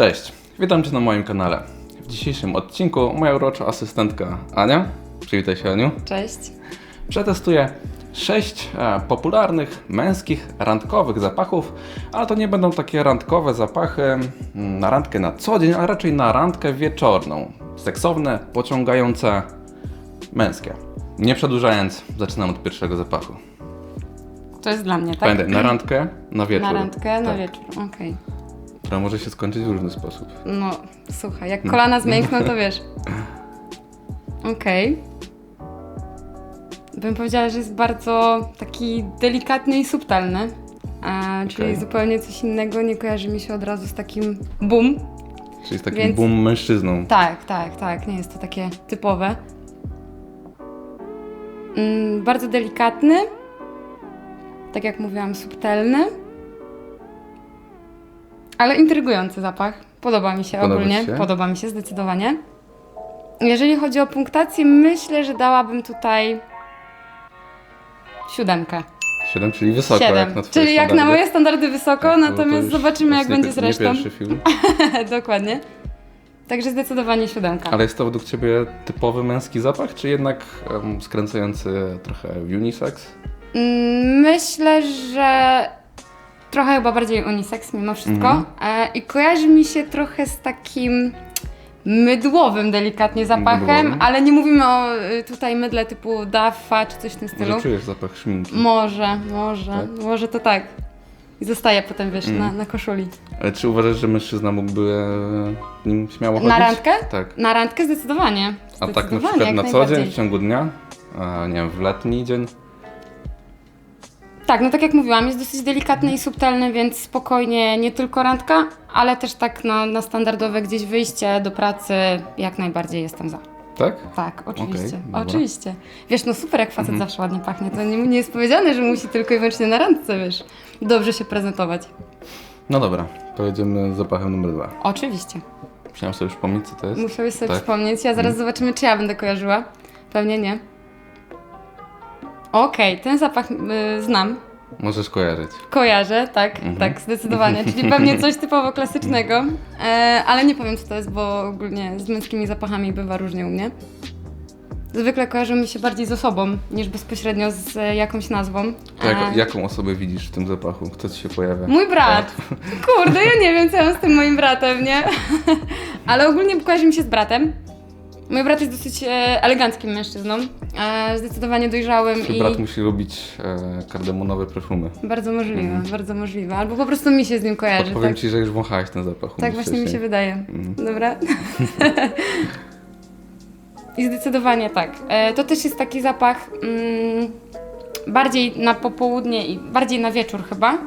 Cześć, witam Cię na moim kanale. W dzisiejszym odcinku moja urocza asystentka Ania, przywitaj się Aniu, Cześć. przetestuje sześć e, popularnych, męskich, randkowych zapachów, ale to nie będą takie randkowe zapachy mm, na randkę na co dzień, a raczej na randkę wieczorną. Seksowne, pociągające, męskie. Nie przedłużając, zaczynam od pierwszego zapachu. To jest dla mnie, tak? Pamiętaj, na randkę, na wieczór. Na randkę, na Tak. wieczór. Okej. Która może się skończyć w różny sposób. No, słuchaj, jak kolana zmiękną, to wiesz. Okej. Bym powiedziała, że jest bardzo taki delikatny i subtelny. A, czyli Okej. zupełnie coś innego, nie kojarzy mi się od razu z takim boom. Czyli z takim Więc- boom mężczyzną. Tak, tak, tak, nie jest to takie typowe. Mm, bardzo delikatny. Tak jak mówiłam, subtelny. Ale intrygujący zapach. Podoba mi się Podoba ogólnie. się? Podoba mi się zdecydowanie. Jeżeli chodzi o punktację, myślę, że dałabym tutaj siódemkę. 7, czyli wysoko jak na Czyli jak na standardy. moje standardy wysoko, Tak, natomiast już zobaczymy jak właśnie będzie z nie resztą. pierwszy film. Dokładnie. Także zdecydowanie siódemka. Ale jest to według Ciebie typowy męski zapach, czy jednak em, skręcający trochę unisex? Mm, Myślę, że trochę chyba bardziej unisex mimo wszystko. Mhm. E, I kojarzy mi się trochę z takim mydłowym delikatnie zapachem, Mydłowym? ale nie mówimy o y, tutaj mydle typu Daffa czy coś w tym stylu. Może czujesz zapach szminki? Może, może, Tak? może to tak. I zostaje potem, wiesz, Mm. na, na koszuli. Ale czy uważasz, że mężczyzna mógłby e, nim śmiało chodzić? Na randkę? Tak. Na randkę zdecydowanie. A tak na Zdecydowanie, przykład jak na co najbardziej. dzień, w ciągu dnia? A, nie wiem, w letni dzień? Tak, no tak jak mówiłam, jest dosyć delikatny i subtelny, więc spokojnie nie tylko randka, ale też tak na, na standardowe gdzieś wyjście do pracy jak najbardziej jestem za. Tak? Tak, oczywiście. dobra. oczywiście. Wiesz, no super jak facet Mhm. zawsze ładnie pachnie. To nie, nie jest powiedziane, że musi tylko i wyłącznie na randce, wiesz, dobrze się prezentować. No dobra, pojedziemy z zapachem numer dwa. Oczywiście. Musiałem sobie przypomnieć, co to jest. Musiałeś sobie Tak. przypomnieć. Ja zaraz zobaczymy, czy ja będę kojarzyła. Pewnie nie. Okej, ten zapach y, znam. Możesz kojarzyć. Kojarzę, tak, Mhm. tak, zdecydowanie. Czyli pewnie coś typowo klasycznego, e, ale nie powiem co to jest, bo ogólnie z męskimi zapachami bywa różnie u mnie. Zwykle kojarzą mi się bardziej z osobą niż bezpośrednio z e, jakąś nazwą. To jak, E, jaką osobę widzisz w tym zapachu? Kto Ci się pojawia? Mój brat. Kurde, ja nie wiem co mam z tym moim bratem, nie? ale ogólnie kojarzy mi się z bratem. Mój brat jest dosyć e, eleganckim mężczyzną, e, zdecydowanie dojrzałym Twój i... brat musi lubić e, kardemonowe perfumy. Bardzo możliwe, Mhm. bardzo możliwe. Albo po prostu mi się z nim kojarzy. Podpowiem tak? Ci, że już wąchałeś ten zapach. Tak właśnie mi się wcześniej. wydaje. Mhm. Dobra? I zdecydowanie tak. E, to też jest taki zapach mm, bardziej na popołudnie i bardziej na wieczór chyba.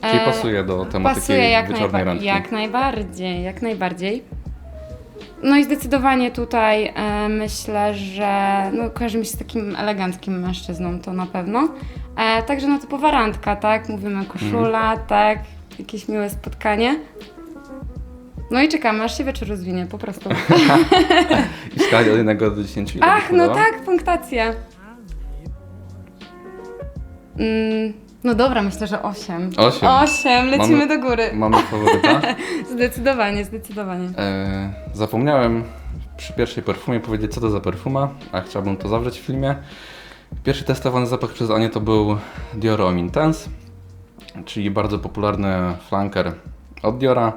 Czyli E, pasuje do tematyki Pasuje jak, wieczornej najba- randki. jak najbardziej, jak najbardziej. No i zdecydowanie tutaj e, myślę, że no, kojarzy mi się z takim eleganckim mężczyzną, to na pewno. E, także no typowa randka, tak? Mówimy koszula, Mhm. tak? Jakieś miłe spotkanie. No i czekamy, aż się wieczór rozwinie, po prostu. I skali od 1 do 10 ile Ach, no podała? tak, punktacja. Mm, no dobra, myślę, że 8. Osiem. 8, lecimy Mamy- do góry. Mamy faworyta. Zdecydowanie, zdecydowanie. E, zapomniałem przy pierwszej perfumie powiedzieć, co to za perfuma, a chciałbym to zawrzeć w filmie. Pierwszy testowany zapach przez Anię to był Dior Homme Intense, czyli bardzo popularny flanker od Diora.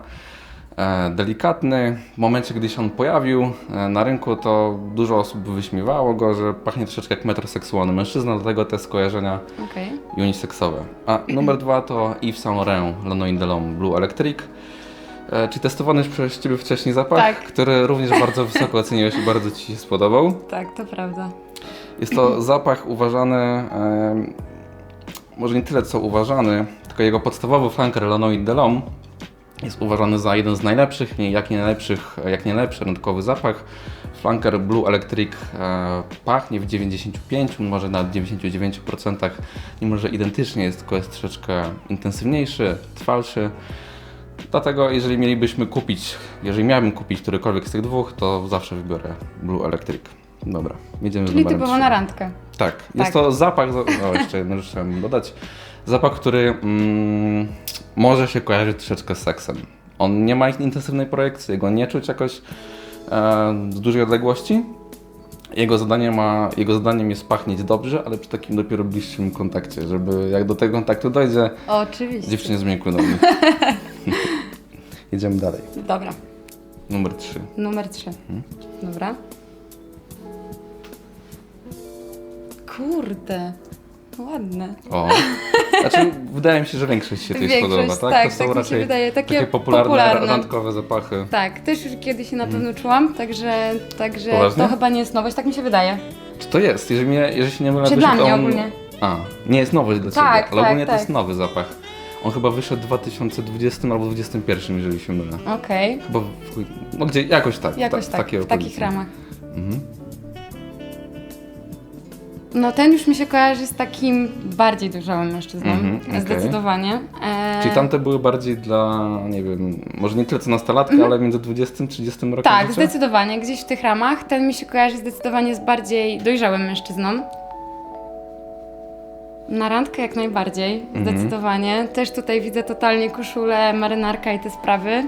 E, delikatny. W momencie, gdy się on pojawił e, na rynku, to dużo osób wyśmiewało go, że pachnie troszeczkę jak metroseksualny mężczyzna, dlatego te skojarzenia Okej. uniseksowe. A numer dwa to Yves Saint Laurent Lanois Delhomme Blue Electric. E, czy testowany już przez Ciebie wcześniej zapach, Tak. który również bardzo wysoko oceniłeś i bardzo Ci się spodobał. Tak, to prawda. Jest to zapach uważany, em, może nie tyle co uważany, tylko jego podstawowy flanker Lanois Delhomme jest uważany za jeden z najlepszych, nie, jak nie najlepszych, jak nie najlepszy rynkowy zapach. Flanker Blue Electric e, pachnie w 95, może nawet 99%, mimo że identycznie jest, tylko jest troszeczkę intensywniejszy, trwalszy. Dlatego jeżeli mielibyśmy kupić, jeżeli miałbym kupić którykolwiek z tych dwóch, to zawsze wybiorę Blue Electric. Dobra, jedziemy z Czyli numerem typowo trzy. na randkę. Tak, jest to zapach, za- o jeszcze jedną rzecz chciałem dodać, zapach, który mm, może się kojarzyć troszeczkę z seksem. On nie ma intensywnej projekcji, jego nie czuć jakoś e, z dużej odległości. Jego, zadanie ma, jego zadaniem jest pachnieć dobrze, ale przy takim dopiero bliższym kontakcie, żeby jak do tego kontaktu dojdzie, Oczywiście. dziewczyny zmiękły nogi. Jedziemy dalej. Dobra, Numer 3. numer 3. Mhm. Dobra. Kurde, ładne. O. Znaczy, wydaje mi się, że większość się tutaj Większość, spodoba, tak? tak, to są tak mi się raczej wydaje, takie popularne, popularne. randkowe zapachy. Tak, też już kiedyś się na pewno czułam, także, także Poważnie? to chyba nie jest nowość, tak mi się wydaje. Czy to jest? Jeżeli, mnie, jeżeli się nie mylę, Czy dla mnie on... ogólnie? A, nie jest nowość dla Tak, Ciebie, ale tak, ogólnie to tak. jest nowy zapach. On chyba wyszedł w 2020 albo 2021, jeżeli się mylę. Okej, Chyba, w, no gdzie, jakoś tak. jakoś ta, tak, takie w takich ramach. Mhm. No ten już mi się kojarzy z takim bardziej dojrzałym mężczyzną, Mhm, okej. zdecydowanie. E, Czyli tamte były bardziej dla, nie wiem, może nie tyle co nastolatka, ale między 20 a 30 rokiem Mhm. Tak, życia? zdecydowanie, gdzieś w tych ramach. Ten mi się kojarzy zdecydowanie z bardziej dojrzałym mężczyzną. Na randkę jak najbardziej, Mhm. zdecydowanie. Też tutaj widzę totalnie koszulę, marynarka i te sprawy.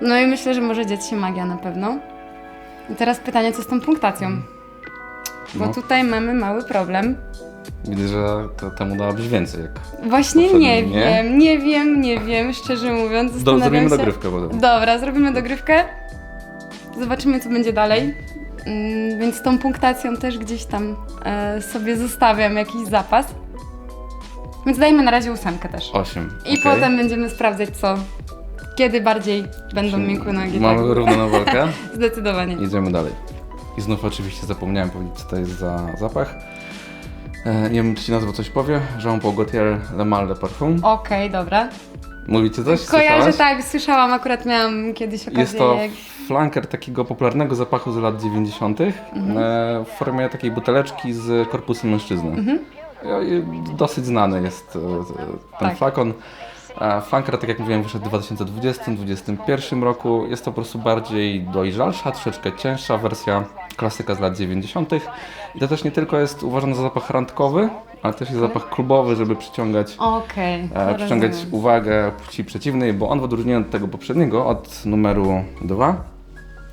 No i myślę, że może dziać się magia na pewno. I teraz pytanie, co z tą punktacją? Bo No. tutaj mamy mały problem. Widzę, że to, temu dałabyś więcej. Jak... Właśnie Poprzednim, nie, nie? wiem, nie wiem, nie wiem, szczerze mówiąc. Do, zastanawiam zrobimy się. dogrywkę potem. Dobra, zrobimy dogrywkę. Zobaczymy, co będzie dalej. Mm, Więc tą punktacją też gdzieś tam e, sobie zostawiam jakiś zapas. Więc dajmy na razie ósemkę też. 8. I potem będziemy sprawdzać, co, kiedy bardziej będą miękkie nogi. Mamy tak. równą walkę. Zdecydowanie. Jedziemy dalej. I znów oczywiście zapomniałem powiedzieć, co to jest za zapach. E, nie wiem, czy ci nazwa coś powie. Jean-Paul Gaultier Le Mal de Parfum. Okej, dobra. Mówicie coś? Kojarzę, Słyszałaś? tak, słyszałam, akurat miałam kiedyś okazję. Jest to jak- flanker takiego popularnego zapachu z lat 90. Mhm. e, w formie takiej buteleczki z korpusem mężczyzny. Mhm. I- i Dosyć znany jest e, ten Tak. flakon. E, Flanker, tak jak mówiłem, wyszedł w 2020-2021 roku. Jest to po prostu bardziej dojrzalsza, troszeczkę cięższa wersja klasyka z lat 90. I to też nie tylko jest uważany za zapach randkowy, ale też jest zapach klubowy, żeby przyciągać Okej, e, przyciągać rozumiem. uwagę płci przeciwnej, bo on w odróżnieniu od tego poprzedniego, od numeru 2,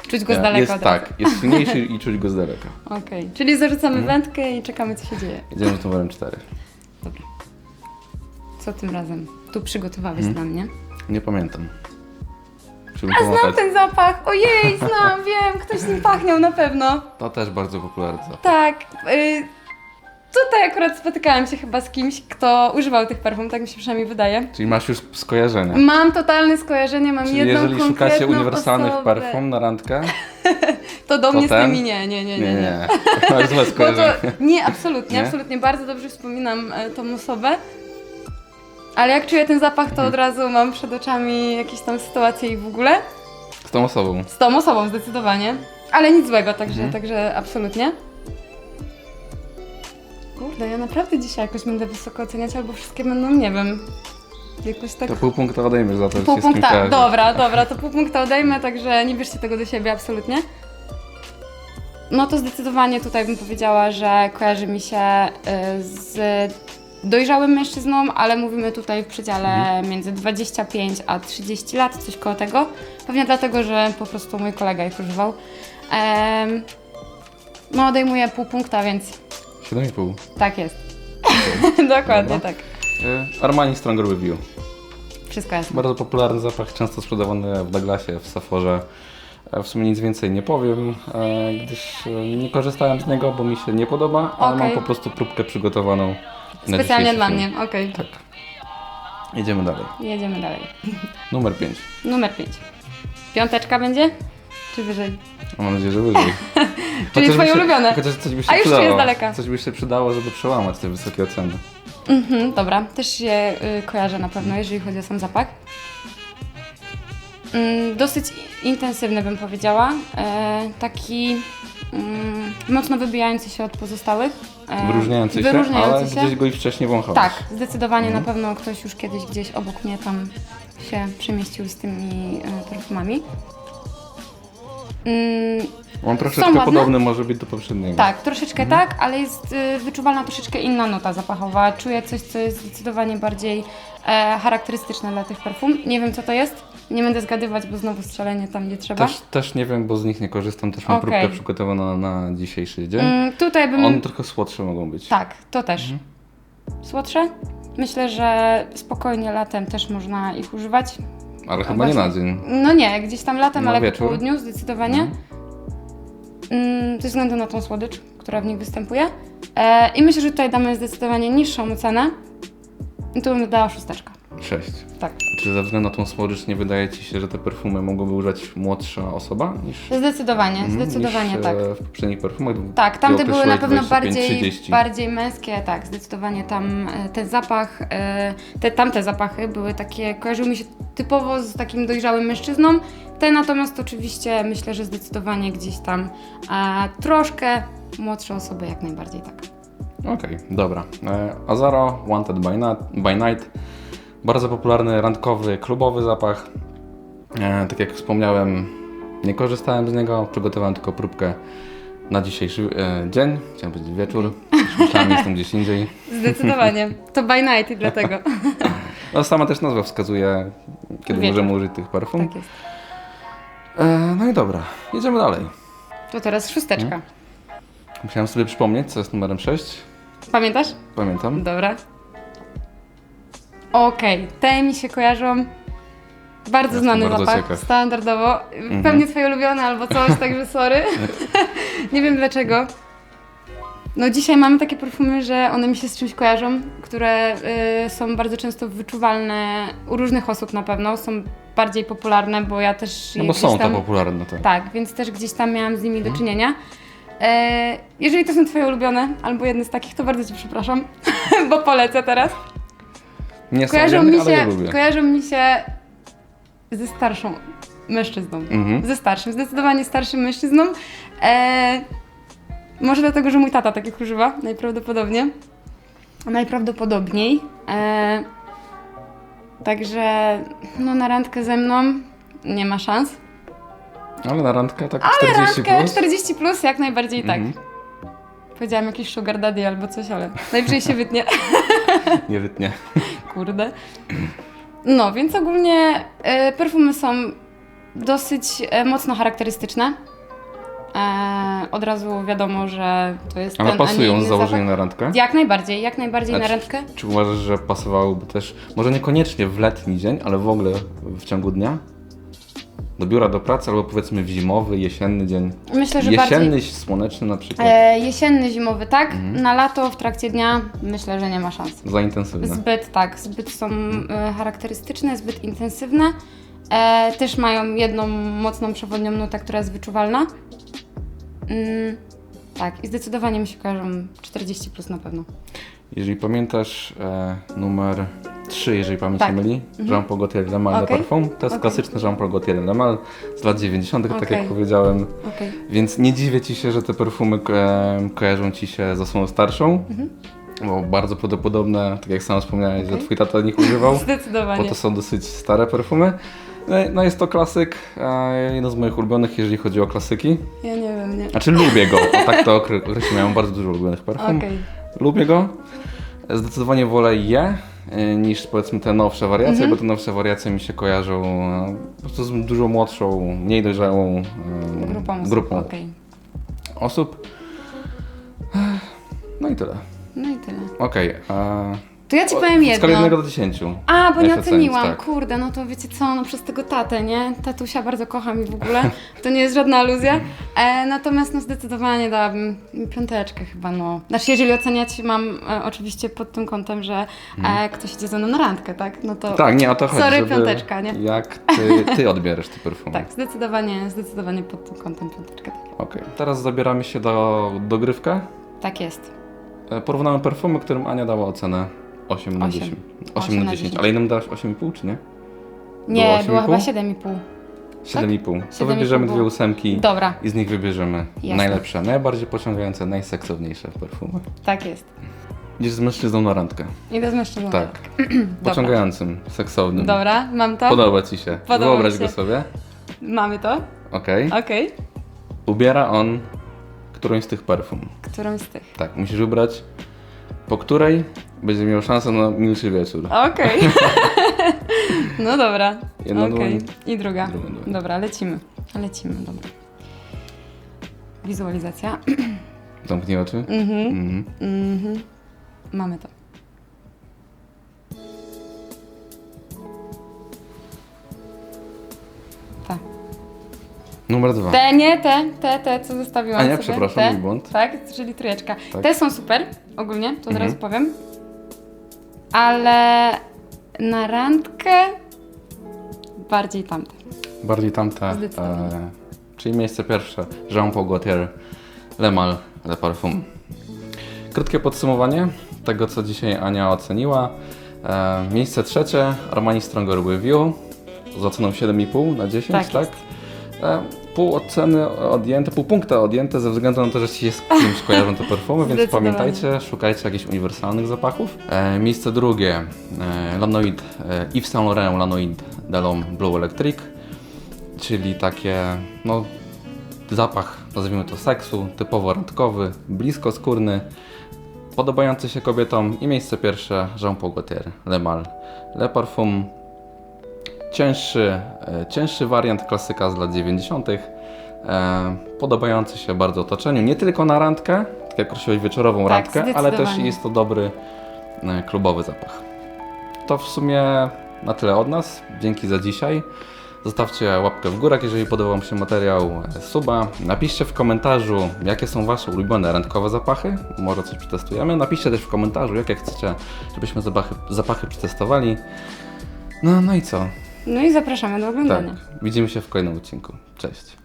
Czuć go z daleka jest tak, jest silniejszy i czuć go z daleka. Okej, czyli zarzucamy Mhm. wędkę i czekamy, co się dzieje. Jedziemy z numerem 4. Co tym razem? Tu przygotowałeś Mhm. dla mnie. Nie pamiętam. A znam pomagać. ten zapach! Ojej, znam, wiem, ktoś nim pachniał na pewno. To też bardzo popularny zapach. Tak. Y, tutaj akurat spotykałam się chyba z kimś, kto używał tych perfum, tak mi się przynajmniej wydaje. Czyli masz już skojarzenie. Mam totalne skojarzenie, mam Czyli jedną jeżeli szukacie konkretną uniwersalnych osobę. perfum na randkę, To do to mnie z ten? tymi nie, nie, nie, nie, nie. nie, nie. masz złe Bo to, skojarzenie. nie, absolutnie, Nie? absolutnie. Bardzo dobrze wspominam e, tą osobę. Ale jak czuję ten zapach, to Mhm. od razu mam przed oczami jakieś tam sytuacje i w ogóle. Z tą osobą. Z tą osobą zdecydowanie. Ale nic złego, także, Mhm. także absolutnie. Kurde, ja naprawdę dzisiaj jakoś będę wysoko oceniać, albo wszystkie będą, nie wiem, jakoś tak... To pół punkta odejmiesz za to, Pół się z kim punkta, kojarzy. dobra, dobra, to pół punkta odejmę, także nie bierzcie tego do siebie, absolutnie. No to zdecydowanie tutaj bym powiedziała, że kojarzy mi się y, z dojrzałym mężczyzną, ale mówimy tutaj w przedziale Mhm. między 25 a 30 lat, coś koło tego. Pewnie dlatego, że po prostu mój kolega ich używał. Em, no odejmuję pół punkta, więc 7,5. tak jest. Dokładnie Dobra. tak. Y, Armani Stronger With You. Wszystko jasne. Bardzo popularny zapach, często sprzedawany w Douglasie, w Saforze. E, W sumie nic więcej nie powiem, e, gdyż e, nie korzystałem z niego, bo mi się nie podoba, ale mam Okej. po prostu próbkę przygotowaną na Specjalnie dzisiejszy dla film. mnie, okej. Tak. Jedziemy dalej. Jedziemy dalej. Numer 5. Numer 5. Piąteczka będzie? Czy wyżej? Mam nadzieję, że wyżej. Czyli Chociaż twoje się, ulubione. Chociaż coś by się A już przydało. z daleka. Coś by się przydało, żeby przełamać te wysokie oceny. Mhm, dobra, też się y, kojarzę na pewno, jeżeli chodzi o sam zapach. Mm, dosyć intensywny bym powiedziała. E, taki mm, mocno wybijający się od pozostałych. E, Wyróżniający się, wyróżniający ale się. gdzieś go i wcześniej wąchałeś. Tak, zdecydowanie Mhm. na pewno ktoś już kiedyś gdzieś obok mnie tam się przemieścił z tymi e, perfumami. Mm, On troszeczkę ładne. podobny może być do poprzedniego. Tak, troszeczkę Mhm. tak, ale jest y, wyczuwalna troszeczkę inna nuta zapachowa. Czuję coś, co jest zdecydowanie bardziej e, charakterystyczne dla tych perfum. Nie wiem, co to jest. Nie będę zgadywać, bo znowu strzelenie tam nie trzeba. Też, też nie wiem, bo z nich nie korzystam. Też mam Okej. próbkę przygotowaną na dzisiejszy dzień. Mm, tutaj bym... One trochę słodsze mogą być. Tak, to też. Mhm. Słodsze? Myślę, że spokojnie latem też można ich używać. Ale chyba nie na dzień. No nie, gdzieś tam latem, Na ale wieczór? po południu zdecydowanie. Mhm. Mm, ze względu na tą słodycz, która w nich występuje. E, I myślę, że tutaj damy zdecydowanie niższą cenę. I tu bym dała szósteczkę. Sześć. Tak. Czy ze względu na tą słodycz nie wydaje Ci się, że te perfumy mogłoby używać młodsza osoba niż, Zdecydowanie, mhm, zdecydowanie niż tak. e, w poprzednich perfumach? Tak, tamte były na pewno bardziej, 25-30. bardziej męskie, tak, zdecydowanie tam e, ten zapach, e, te tamte zapachy były takie, kojarzyły mi się typowo z takim dojrzałym mężczyzną. Te natomiast oczywiście myślę, że zdecydowanie gdzieś tam e, troszkę młodsze osoby jak najbardziej tak. Okej, dobra. E, Azaro Wanted by Night, by Night. Bardzo popularny, randkowy, klubowy zapach. E, tak jak wspomniałem, nie korzystałem z niego. Przygotowałem tylko próbkę na dzisiejszy e, dzień. Chciałem powiedzieć wieczór. Myślałem, jestem gdzieś indziej. Zdecydowanie. To by night i dlatego. No, sama też nazwa wskazuje, kiedy Wieczór. możemy użyć tych perfum. tak jest. E, no i dobra, jedziemy dalej. To teraz szósteczka. Musiałem sobie przypomnieć, co jest numerem 6. Pamiętasz? Pamiętam. Dobra. Okej, te mi się kojarzą. Bardzo Jestem znany bardzo zapach, ciekaw. standardowo. Pewnie twoje ulubione albo coś, także sorry. Nie wiem dlaczego. No dzisiaj mamy takie perfumy, że one mi się z czymś kojarzą, które y, są bardzo często wyczuwalne u różnych osób na pewno. Są bardziej popularne, bo ja też No je bo gdzieś są tam... to popularne. Tak. Tak, więc też gdzieś tam miałam z nimi do czynienia. E, jeżeli to są Twoje ulubione, albo jedne z takich, to bardzo Cię przepraszam, bo polecę teraz. Nie są Kojarzą mi, ale je się, lubię. kojarzą mi się ze starszą mężczyzną. Mhm. Ze starszym, zdecydowanie starszym mężczyzną. E, może dlatego, że mój tata takich używa, najprawdopodobnie. Najprawdopodobniej. E, także no, na randkę ze mną nie ma szans. Ale na randkę tak Ale 40 randkę plus. 40 plus jak najbardziej tak. Mhm. Powiedziałam jakiś sugar daddy albo coś, ale najwyżej się wytnie. Nie wytnie. Kurde. No, więc ogólnie e, perfumy są dosyć e, mocno charakterystyczne. E, od razu wiadomo, że to jest Ale ten, a nie pasują inny z założeniem zapach. na randkę? Jak najbardziej, jak najbardziej A na czy- randkę. Czy uważasz, że pasowałoby też, może niekoniecznie w letni dzień, ale w ogóle w ciągu dnia? Do biura, do pracy, albo powiedzmy w zimowy, jesienny dzień. Myślę, że Jesienny, bardziej słoneczny na przykład. e, jesienny, zimowy, tak. Mhm. Na lato, w trakcie dnia myślę, że nie ma szans. Za intensywne. Zbyt, tak, zbyt są e, charakterystyczne, zbyt intensywne. E, też mają jedną mocną przewodnią nutę, która jest wyczuwalna. Mm, tak, i zdecydowanie mi się kojarzą 40 plus na pewno. Jeżeli pamiętasz e, numer 3, jeżeli pamięć Tak. nie myli, Jean-Paul Gaultier Le Mal Okej. de Parfum. To jest Okej. klasyczny Jean-Paul Gaultier Le Mal z lat 90., tak Okej. jak powiedziałem. Okej. Więc nie dziwię Ci się, że te perfumy e, kojarzą Ci się z osobą starszą. Mhm. Bo bardzo prawdopodobne, tak jak sam wspomniałeś, że Okej. Twój tata nich używał. Bo Zdecydowanie. to są dosyć stare perfumy. No, No jest to klasyk, e, jeden z moich ulubionych, jeżeli chodzi o klasyki. Ja nie wiem, nie. Znaczy lubię go, tak to okre- określę, miałem bardzo dużo ulubionych perfum. Okej. Lubię go. Zdecydowanie wolę je niż powiedzmy te nowsze wariacje, Mhm. bo te nowsze wariacje mi się kojarzą e, po prostu z dużo młodszą, mniej dojrzałą e, Grupą. Okej. osób. No i tyle. No i tyle. Okej. e, To ja ci powiem skali jedno. 1 do 10. A, bo nie ocenić, oceniłam. tak. Kurde, no to wiecie co, no przez tego tatę, nie? Tatusia bardzo kocham i w ogóle. To nie jest żadna aluzja. E, natomiast no zdecydowanie dałabym piąteczkę chyba, no. Znaczy, jeżeli oceniać mam e, oczywiście pod tym kątem, że e, ktoś idzie ze mną na randkę, tak? No to Mhm. Tak, nie o to chodzi. Sorry, żeby piąteczka, nie? Jak ty, ty odbierasz te perfumy. tak, zdecydowanie, zdecydowanie pod tym kątem piąteczkę. Tak, Okej. Teraz zabieramy się do dogrywkę. tak jest. E, Porównamy perfumy, którym Ania dała ocenę 8 na Osiem. 10. 8, Osiem na na 10. 10. Ale innym dałaś 8,5 czy nie? Nie, Było była chyba 8,5? 7,5. 7,5. To 7,5 wybierzemy było. dwie ósemki Dobra, i z nich wybierzemy Jasne. najlepsze, najbardziej pociągające, najseksowniejsze perfumy. tak jest. Idziesz z mężczyzną na randkę. Idę z mężczyzną. Tak. Pociągającym, seksownym. Dobra, mam to. Podoba Ci się. Podoba Wyobraź mi go się. sobie. Mamy to. Okej. Okej. Ubiera on którąś z tych perfum. Którą z tych? Tak, musisz wybrać, po której będzie miał szansę na milszy wieczór. Okej. no dobra. Jedna Okej. dłoń. I druga. Druga dłoń. Dobra, lecimy. Lecimy, dobra. Wizualizacja. Zamknij oczy. Mhm. Mhm. Mhm. Mamy to. Te. Numer dwa. Te, nie te, te, te, co zostawiłam A nie, sobie. przepraszam, te, mój błąd. Tak, czyli trójeczka. Tak. Te są super, ogólnie, to od Mhm. razu powiem. Ale na randkę bardziej tamte. Bardziej tamte. Zdecydowanie. E, czyli miejsce pierwsze. Jean-Paul Gaultier, Le Mal, Le Parfum. Krótkie podsumowanie tego, co dzisiaj Ania oceniła. E, miejsce trzecie, Armani Stronger With You z oceną 7,5 na 10, Tak tak? jest. E, pół oceny odjęte, pół punkta odjęte ze względu na to, że ci z kimś kojarzą te perfumy, więc pamiętajcie, szukajcie jakichś uniwersalnych zapachów. E, miejsce drugie, e, Lanoid, e, Yves Saint Laurent Lanoid Delhomme Blue Electric, czyli takie, no, zapach, nazwijmy to seksu, typowo randkowy, blisko skórny, podobający się kobietom i miejsce pierwsze Jean-Paul Gaultier, Le Mal, Le Parfum, cięższy, e, cięższy wariant klasyka z lat 90., e, podobający się bardzo otoczeniu, nie tylko na randkę, tak jak prosiłeś wieczorową Tak, randkę, ale też jest to dobry e, klubowy zapach. To w sumie na tyle od nas. Dzięki za dzisiaj. Zostawcie łapkę w górę, jeżeli podobał Wam się materiał, suba. Napiszcie w komentarzu, jakie są Wasze ulubione randkowe zapachy. Może coś przetestujemy. Napiszcie też w komentarzu, jakie chcecie, żebyśmy zapachy, zapachy przetestowali. No, no i co? No i zapraszamy do Tak. oglądania. Widzimy się w kolejnym odcinku. Cześć.